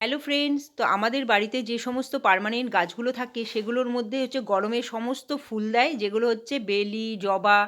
Hello friends তো আমাদের বাড়িতে যে সমস্ত পার্মানেন্ট গাছগুলো থাকে, সেগুলোর মধ্যে হচ্ছে গরমে সমস্ত ফুল দেয়, যেগুলো হচ্ছে বেলি, জবা,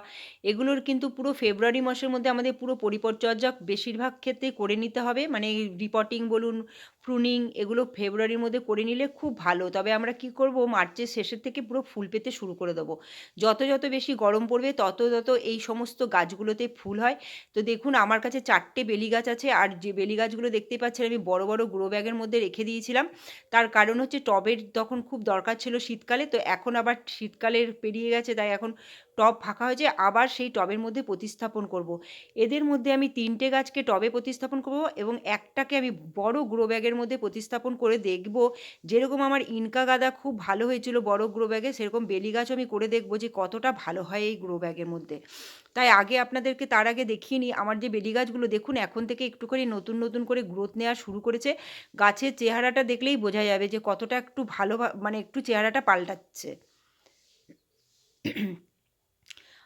এগুলোর কিন্তু পুরো ফেব্রুয়ারি মাসের মধ্যে আমাদের পুরো পরিচর্যা বেশিরভাগ ক্ষেত্রে করে নিতে হবে। মানে রিপোর্টিং বলুন প্রুনিং এগুলো ফেব্রুয়ারির মধ্যে করে নিলে খুব ভালো। তবে আমরা কি করব, মার্চের শেষের থেকে পুরো ফুল পেতে শুরু করে দেবো। যত যত বেশি গরম পড়বে, তত তত এই সমস্ত গাছগুলোতে ফুল হয়। তো দেখুন, আমার কাছে চারটে বেলি গাছ আছে, আর যে বেলি গাছগুলো দেখতে পাচ্ছেন, আমি বড় বড় গ্রো ব্যাগের মধ্যে রেখে দিয়েছিলাম। তার কারণ হচ্ছে টবের তখন খুব দরকার ছিল শীতকালে, তো এখন আবার শীতকালের পেরিয়ে গেছে, তাই এখন টব ফাঁকা হয়েছে আবার সেই টবের মধ্যে প্রতিস্থাপন করব। এদের মধ্যে আমি তিনটে গাছকে টবে প্রতিস্থাপন করব এবং একটাকে আমি বড় গ্রো ব্যাগের মধ্যে প্রতিস্থাপন করে দেখব। যেরকম আমার ইনকা গাদা খুব ভালো হয়েছিল বড় গ্রো ব্যাগে সেরকম বেলি গাছও আমি করে দেখব যে কতটা ভালো হয় এই গ্রো ব্যাগের মধ্যে। তাই আগে আপনাদেরকে তার আগে দেখিয়ে নিই, আমার যে বেলি গাছগুলো দেখুন, এখন থেকে একটুখানি নতুন নতুন করে গ্রোথ নেওয়া শুরু করেছে। গাছের চেহারাটা দেখলেই বোঝা যাবে যে কতটা একটু ভালো মানে একটু চেহারাটা পাল্টাচ্ছে।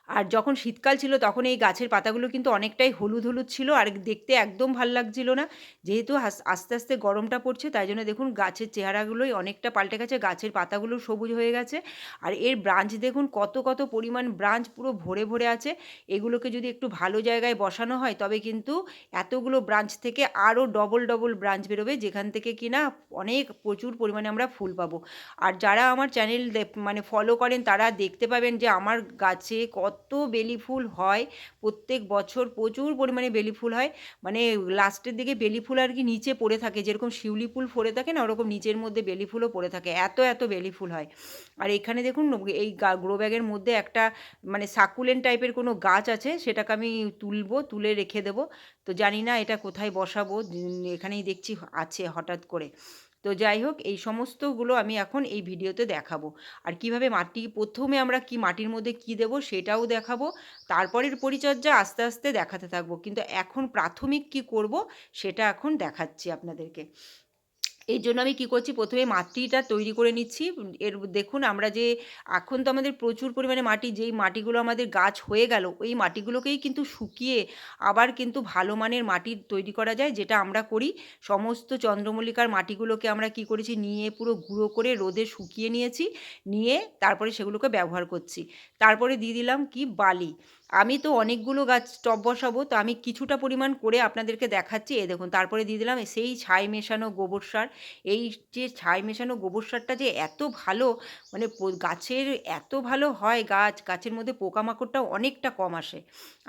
আর যখন শীতকাল ছিল তখন এই গাছের পাতাগুলো কিন্তু অনেকটাই হলুদ হলুদ ছিল আর দেখতে একদম ভালো লাগছিল না। যেহেতু আস্তে আস্তে গরমটা পড়ছে তাই জন্য দেখুন গাছের চেহারাগুলোই অনেকটা পাল্টে গেছে, গাছের পাতাগুলো সবুজ হয়ে গেছে। আর এর ব্রাঞ্চ দেখুন কত কত পরিমাণ ব্রাঞ্চ পুরো ভরে ভরে আছে। এগুলোকে যদি একটু ভালো জায়গায় বসানো হয় তবে কিন্তু এতগুলো ব্রাঞ্চ থেকে আরও ডবল ডবল ব্রাঞ্চ বেরোবে যেখান থেকে কিনা অনেক প্রচুর পরিমাণে আমরা ফুল পাবো। আর যারা আমার চ্যানেল মানে ফলো করেন তারা দেখতে পাবেন যে আমার গাছে কত কত বেলি ফুল হয়, প্রত্যেক বছর প্রচুর পরিমাণে বেলি ফুল হয়। মানে লাস্টের দিকে বেলি ফুল আর কি নিচে পড়ে থাকে, যেরকম শিউলি ফুল পড়ে থাকে না, ওরকম নিচের মধ্যে বেলি ফুলও পড়ে থাকে, এত এত বেলি ফুল হয়। আর এখানে দেখুন, এই গ্রো ব্যাগের মধ্যে একটা মানে সাকুলেন টাইপের কোনো গাছ আছে, সেটাকে আমি তুলবো, তুলে রেখে দেবো। তো জানি না এটা কোথায় বসাবো এখানেই দেখছি, আছে হঠাৎ করে। তো যাই হোক, এই সমস্তগুলো আমি এখন এই ভিডিওতে দেখাবো। আর কীভাবে মাটি, প্রথমে আমরা কি মাটির মধ্যে কি দেব সেটাও দেখাবো। তারপরের পরিচর্যা আস্তে আস্তে দেখাতে থাকব। কিন্তু এখন প্রাথমিক কি করব সেটা এখন দেখাচ্ছি আপনাদেরকে। এই জন্য আমি কী করছি? প্রথমে মাটিটা তৈরি করে নিচ্ছি। এর দেখুন আমরা যে, এখন তো আমাদের প্রচুর পরিমাণে মাটি, যেই মাটিগুলো আমাদের গাছ হয়ে গেল, ওই মাটিগুলোকেই কিন্তু শুকিয়ে আবার কিন্তু ভালো মানের মাটি তৈরি করা যায়, যেটা আমরা করি। সমস্ত চন্দ্রমল্লিকার মাটিগুলোকে আমরা কি করেছি? নিয়ে পুরো গুঁড়ো করে রোদে শুকিয়ে নিয়েছি। নিয়ে তারপরে সেগুলোকে ব্যবহার করছি। তারপরে দিয়ে দিলাম কি? বালি। আমি তো অনেকগুলো গাছ টব বসাবো, তো আমি কিছুটা পরিমাণ করে আপনাদেরকে দেখাচ্ছি। এ দেখুন, তারপরে দিয়ে দিলাম সেই ছাই মেশানো গোবর সার। এই যে ছাই মেশানো গোবর সারটা যে এত ভালো মানে গাছের এত ভালো হয় গাছ, গাছের মধ্যে পোকামাকড়টাও অনেকটা কম আসে।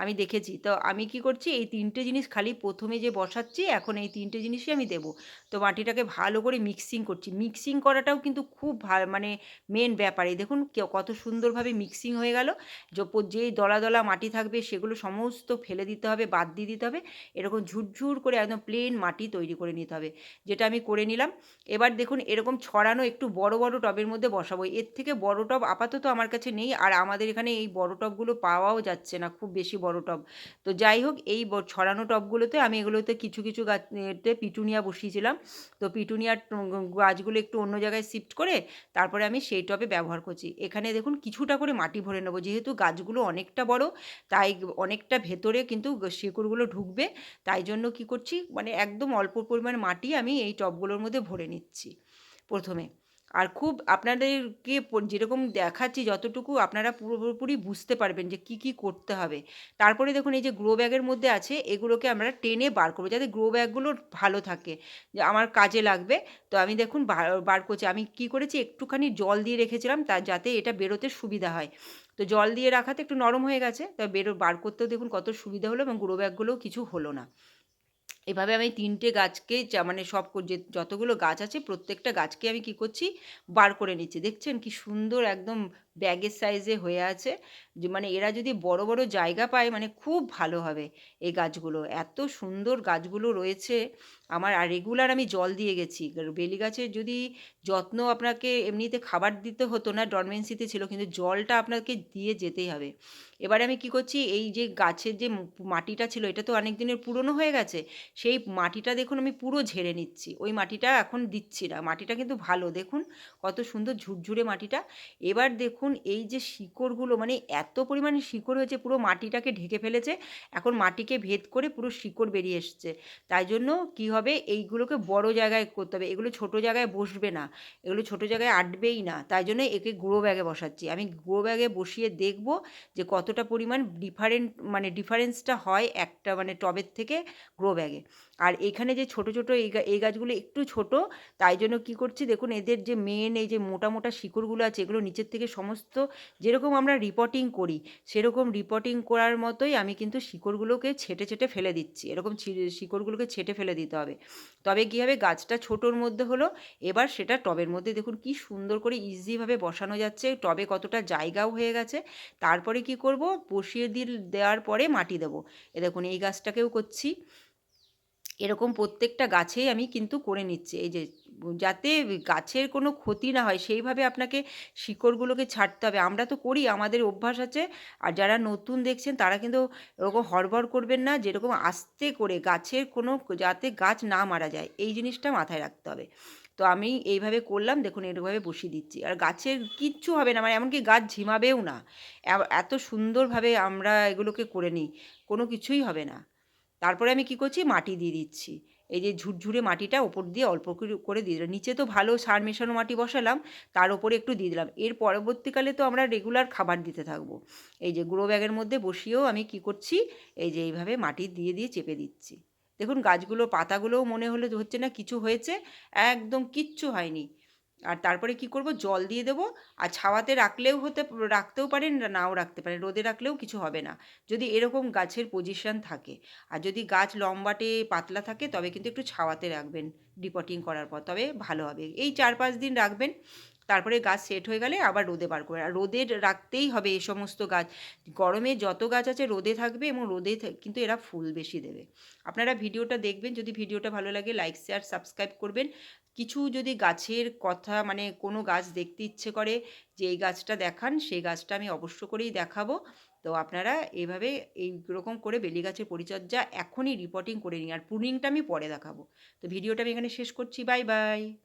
আমি দেখেছি, তো আমি কি করছি, এই তিনটে জিনিস খালি প্রথমে যে বসাচ্ছি, এখন এই তিনটে জিনিসই আমি দেবো। তো মাটিটাকে ভালো করে মিক্সিং করছি। মিক্সিং করাটাও কিন্তু খুব ভালো মানে মেন ব্যাপার। এই দেখুন কত সুন্দরভাবে মিক্সিং হয়ে গেল। যেই দলা দলা মাটি থাকবে, সেগুলো সমস্ত ফেলে দিতে হবে, বাদ দিয়ে দিতে হবে। এরকম ঝুরঝুর করে একদম প্লেন মাটি তৈরি করে নিতে হবে, যেটা আমি করে নিলাম। এবার দেখুন এরকম ছড়ানো একটু বড় বড় টবের মধ্যে বসাবো। এর থেকে বড় টব আপাতত আমার কাছে নেই, আর আমাদের এখানে এই বড় টবগুলো পাওয়াও যাচ্ছে না, খুব বেশি বড় টব। তো যাই হোক, এই ছড়ানো টবগুলোতে আমি এগুলোতে কিছু কিছু গাছতে পিটুনিয়া বসিয়েছিলাম। তো পিটুনিয়ার গাছগুলো একটু অন্য জায়গায় শিফট করে তারপরে আমি সেই টবে ব্যবহার করছি। এখানে দেখুন কিছুটা করে মাটি ভরে নেব, যেহেতু গাছগুলো অনেকটা বড় তাই অনেকটা ভেতরে কিন্তু শিকড়গুলো ঢুকবে। তাই জন্য কি করছি? মানে একদম অল্প পরিমাণ মাটি আমি এই টবগুলোর মধ্যে ভরে নিচ্ছি প্রথমে। আর খুব আপনাদেরকে যেরকম দেখাচ্ছি যতটুকু আপনারা পুরোপুরি বুঝতে পারবেন যে কি কি করতে হবে। তারপরে দেখুন এই যে গ্রো ব্যাগের মধ্যে আছে, এগুলোকে আমরা টেনে বার করব যাতে গ্রো ব্যাগগুলো ভালো থাকে। যে আমার কাজে লাগবে। তো আমি দেখুন বার করছি। আমি কি করেছি? একটুখানি জল দিয়ে রেখেছিলাম তা, যাতে এটা বেরোতে সুবিধা হয়। তো জল দিয়ে রাখাতে একটু নরম হয়ে গেছে। তা বেরো, বার করতেও দেখুন কত সুবিধা হলো এবং গ্রো ব্যাগগুলোও কিছু হলো না। এভাবে আমি তিনটে গাছকে মানে সব যে যতগুলো গাছ আছে প্রত্যেকটা গাছকে আমি কি করছি? বার করে নিচ্ছি। দেখছেন কি সুন্দর একদম ব্যাগের সাইজে হয়ে আছে। যে মানে এরা যদি বড় বড় জায়গা পায় মানে খুব ভালো হবে এই গাছগুলো। এত সুন্দর গাছগুলো রয়েছে। আমার আর রেগুলার আমি জল দিয়ে গেছি। বেলি গাছের যদি যত্ন আপনাকে এমনিতে খাবার দিতে হতো না ডরমেন্সিতে ছিল, কিন্তু জলটা আপনাকে দিয়ে যেতেই হবে। এবারে আমি কি করছি, এই যে গাছের যে মাটিটা ছিল, এটা তো অনেক দিনের পুরনো হয়ে গেছে, সেই মাটিটা দেখুন আমি পুরো ঝেড়ে নিচ্ছি। ওই মাটিটা এখন দিচ্ছি না, মাটিটা কিন্তু ভালো, দেখুন কত সুন্দর ঝুরঝুরে মাটিটা। এবার দেখুন এই যে শিকড়গুলো মানে এত পরিমাণে শিকড় হয়েছে, পুরো মাটিটাকে ঢেকে ফেলেছে, এখন মাটিকে ভেদ করে পুরো শিকড় বেরিয়ে এসছে। তাই জন্য কি হবে, এইগুলোকে বড় জায়গায় করতে হবে। এগুলো ছোট জায়গায় বসবে না। এগুলো ছোট জায়গায় আটবেই না। তাই জন্য একে গ্রো ব্যাগে বসাচ্ছি। আমি গ্রো ব্যাগে বসিয়ে দেখব যে কতটা পরিমাণ ডিফারেন্ট মানে ডিফারেন্সটা হয় একটা মানে টবের থেকে গ্রো ব্যাগে। আর এখানে যে ছোট ছোট এই এই গাছগুলো একটু ছোট, তাই জন্য কি করছি দেখুন, এদের যে মেন এই যে মোটা মোটা শিকড়গুলো আছে, এগুলো নিচের থেকে সমস্ত যেরকম আমরা রিপোর্টিং করি, সেরকম রিপোর্টিং করার মতোই আমি কিন্তু শিকড়গুলোকে ছেটে ছেটে ফেলে দিচ্ছি। এরকম শিকড়গুলোকে ছেটে ফেলে দিতে হবে। তবে কী হবে? গাছটা ছোটোর মধ্যে হলো, এবার সেটা টবের মধ্যে দেখুন কি সুন্দর করে ইজিভাবে বসানো যাচ্ছে। টবে কতটা জায়গাও হয়ে গেছে। তারপরে কি করব? বসিয়ে দিল দেওয়ার পরে মাটি দেবো। এ দেখুন এই গাছটাকেও করছি। এরকম প্রত্যেকটা গাছেই আমি কিন্তু করে নিচ্ছি। এই যে যাতে গাছের কোনো ক্ষতি না হয়, সেইভাবে আপনাকে শিকড়গুলোকে ছাড়তে হবে। আমরা তো করি, আমাদের অভ্যাস আছে। আর যারা নতুন দেখছেন, তারা কিন্তু এরকম হড়বড় করবেন না, যেরকম আস্তে করে গাছের কোনো যাতে গাছ না মারা যায়, এই জিনিসটা মাথায় রাখতে হবে। তো আমি এইভাবে করলাম, দেখুন এরকমভাবে বসিয়ে দিচ্ছি। আর গাছের কিচ্ছু হবে না মানে এমনকি গাছ ঝিমাবেও না। এত সুন্দরভাবে আমরা এগুলোকে করে নিই, কোনো কিছুই হবে না। তারপরে আমি কি করছি? মাটি দিয়ে দিচ্ছি। এই যে ঝুরঝুরে মাটিটা ওপর দিয়ে অল্প করে- দিয়ে দিলাম। নিচে তো ভালো সার মেশানো মাটি বসালাম, তার ওপরে একটু দিয়ে দিলাম। এর পরবর্তীকালে তো আমরা রেগুলার খাবার দিতে থাকব। এই যে গ্রো ব্যাগের মধ্যে বসিয়েও আমি কি করছি? এই যে এইভাবে মাটি দিয়ে দিয়ে চেপে দিচ্ছি। দেখুন, গাছগুলো, পাতাগুলোও মনে হলে হচ্ছে না কিছু হয়েছে। একদম কিচ্ছু হয়নি। আর তারপরে কি করব? জল দিয়ে দেবো। আর ছাওয়াতে রাখলেও হতে, রাখতেও পারেন নাও রাখতে পারেন। রোদে রাখলেও কিছু হবে না। যদি এরকম গাছের পজিশন থাকে, আর যদি গাছ লম্বাটে, পাতলা থাকে, তবে কিন্তু একটু ছাওয়াতে রাখবেন। ডিপটিং করার পর, তবে ভালো হবে। এই চার পাঁচ দিন রাখবেন। তারপরে গাছ সেট হয়ে গেলে আবার রোদে বার করবেন। আর রোদে রাখতেই হবে এই সমস্ত গাছ। গরমে যত গাছ আছে, রোদে থাকবে এবং রোদে কিন্তু এরা ফুল বেশি দেবে। আপনারা ভিডিওটা দেখবেন। যদি ভিডিওটা ভালো লাগে লাইক শেয়ার সাবস্ক্রাইব করবেন। কিছু যদি গাছের কথা মানে কোনো গাছ দেখতে ইচ্ছে করে যে এই গাছটা দেখান, সেই গাছটা আমি অবশ্য করেই দেখাবো। তো আপনারা এইভাবে এই রকম করে বেলি গাছের পরিচর্যা এখনই রিপোর্টিং করে নিন। আর প্রুনিংটা আমি পরে দেখাবো। তো ভিডিওটা আমি এখানে শেষ করছি। Bye bye.